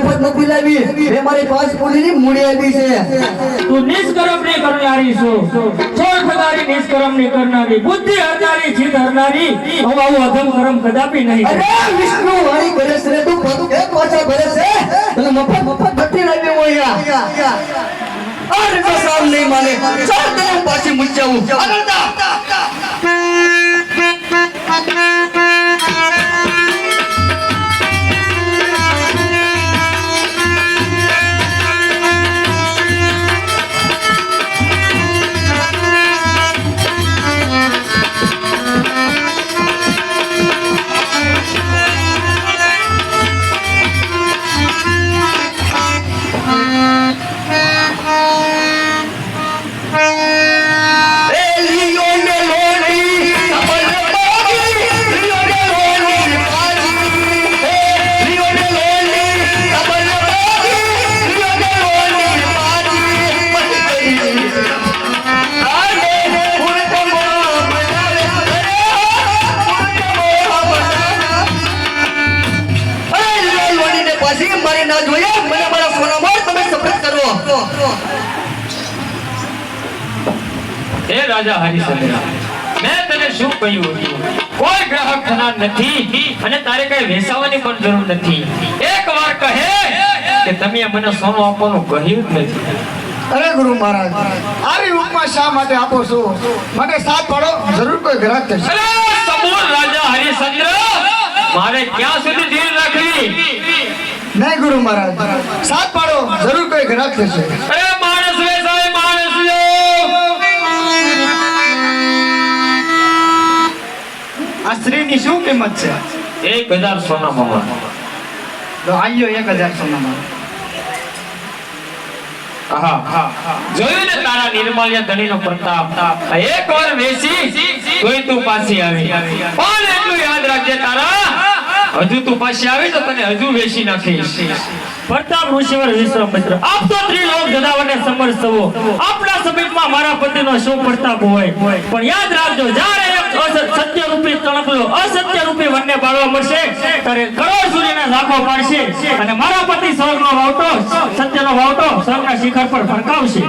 મફત નથી લાવી. મે મારી પાંચ પૂરીની મૂડી આપી છે. તું નિષ્કર્મ ને કરનારી છો. છોડ ખદારી નિષ્કર્મ ને કરનારી. બુદ્ધિ હજારી જીત હરનારી. હું આવું અધમ કરમ કદાપી નહીં અરે વિષ્ણુ વાણી કરે છે તું બધું એક પાછા ભરે છે? તને મફત મફત નથી લાવી હું અહીંયા. આ રીતે સાવ નહીં માને. ચાલ તને પાછી મૂંઝાવું. આગળ હે રાજા હરિશ્ચંદ્ર મેં તને શું કહ્યું હતું? કોઈ ગ્રાહક થનાર નથી અને તારે કઈ વેસાવાની પણ જરૂર નથી. એક વાર કહે કે તમે મને સોનું આપવાનું કહ્યું જ નથી. અરે ગુરુ મહારાજ આવી ઉપમા શા માટે આપો છો? મને સાથ પાડો જરૂર કોઈ ગ્રાહક થશે. અરે રાજા હરિશ્ચંદ્ર મારે ક્યાં સુધી ધીર રાખવી? નહીં ગુરુ મહારાજ. સાથ પાડો જરૂર કોઈ ગ્રાહક થશે અરે માણસ વેસાય માણસ લો આ સ્ત્રીની શું કિંમત છે? એક હજાર સોના મામા તો આયો એક હજાર સોનામાં. આહા. જોયું ને તારા નિર્મલ્ય ધણીનો પ્રતાપ? આ એક વાર વેચી તોય તું પાછી આવી. પણ એટલું યાદ રાખજે તારા? હજુ તું પાછી આવી તો તને હજુ વેચી નાખીશ. પ્રતાપ ઋષિવર વિશ્વામિત્ર આપ તો ત્રિલોક જદાવરને સમર્થવો. આપણા સમીપમાં મારા પતિનો શું પ્રતાપ હોય? પણ યાદ રાખજો, જ્યારે સત્ય રૂપી તણકલો અસત્ય રૂપી વનને બાળવા મળશે, ત્યારે કરોડ સૂર્યના ઝાંખો પાડશે અને મારા પતિ સ્વર્ગનો વાવટો સત્યનો વાવટો સ્વર્ગના શિખર પર ફરકાવશે